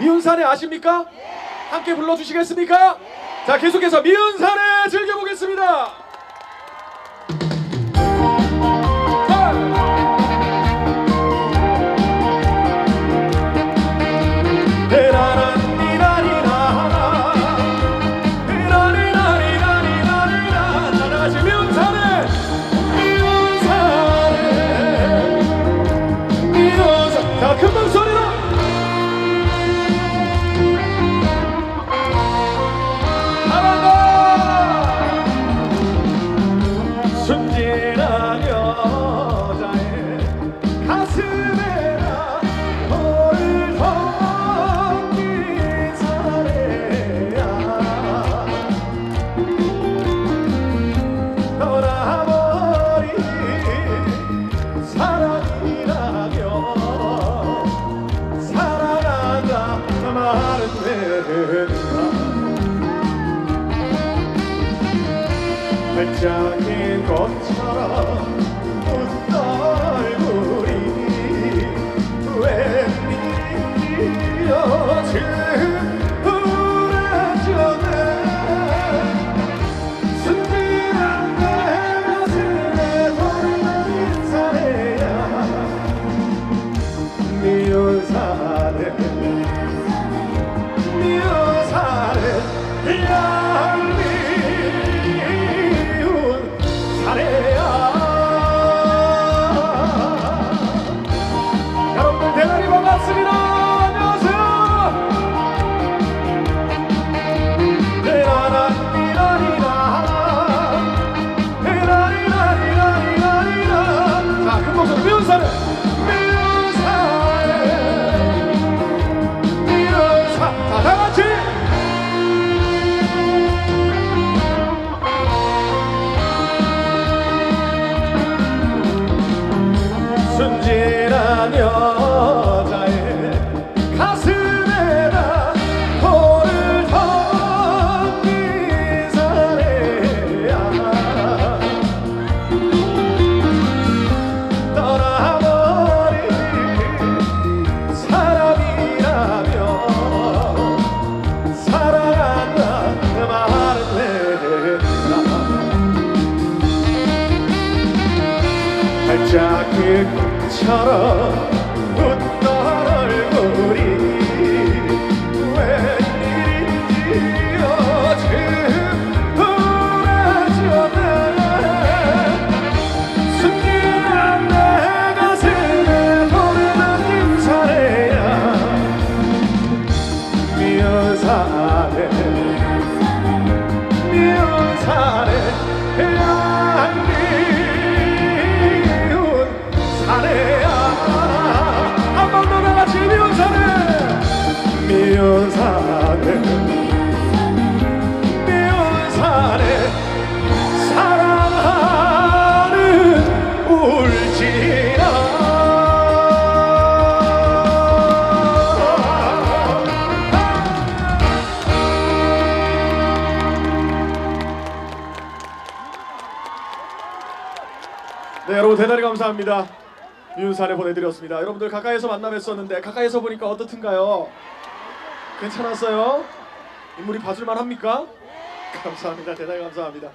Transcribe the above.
미운산에 아십니까? 함께 불러주시겠습니까? 자 계속해서 미운산에 즐겨보겠습니다. 발작인 것처럼 웃던 순진 꽃처럼 웃던 얼굴이 웬일인지요 지금 우울해졌네 순진한 내 가슴에 돌는 김사래야. 미운 사내 네 여러분 대단히 감사합니다 미운산에 보내드렸습니다 여러분들 가까이서 만나뵀었는데 가까이서 보니까 어떻든가요? 괜찮았어요? 인물이 봐줄만 합니까? 감사합니다 대단히 감사합니다